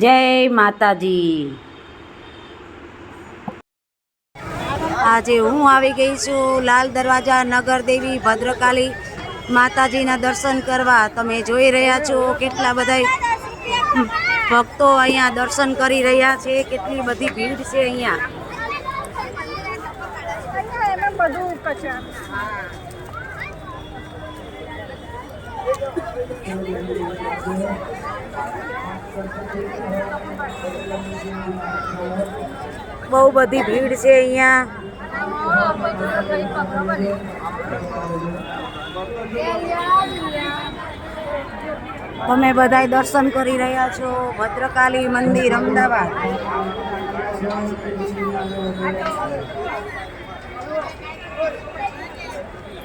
જય માતાજી. આજે હું આવી ગઈ છું લાલ દરવાજા નગર દેવી ભદ્રકાલી માતાજીના દર્શન કરવા. તમે જોઈ રહ્યા છો કેટલા બધા ભક્તો અહીંયા દર્શન કરી રહ્યા છે, કેટલી બધી ભીડ છે અહીંયા. બધું બહુ બધી ભીડ છે અહીંયા. તમે બધાય દર્શન કરી રહ્યા છો ભદ્રકાલી મંદિર અમદાવાદ.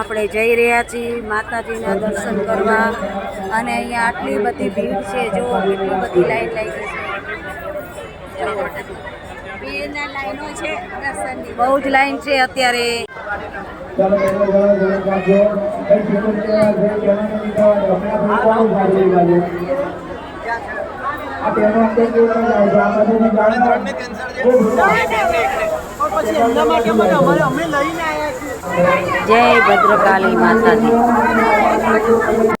આપણે જઈ રહ્યા છીએ માતાજીના દર્શન કરવા. અને અહીંયા આટલી બધી ભીડ છે જો કેટલી બધી લાઈન લાગી છે. બહુ જ લાઈન છે અત્યારે. આ જાય ભદ્રકાલી માતાજી.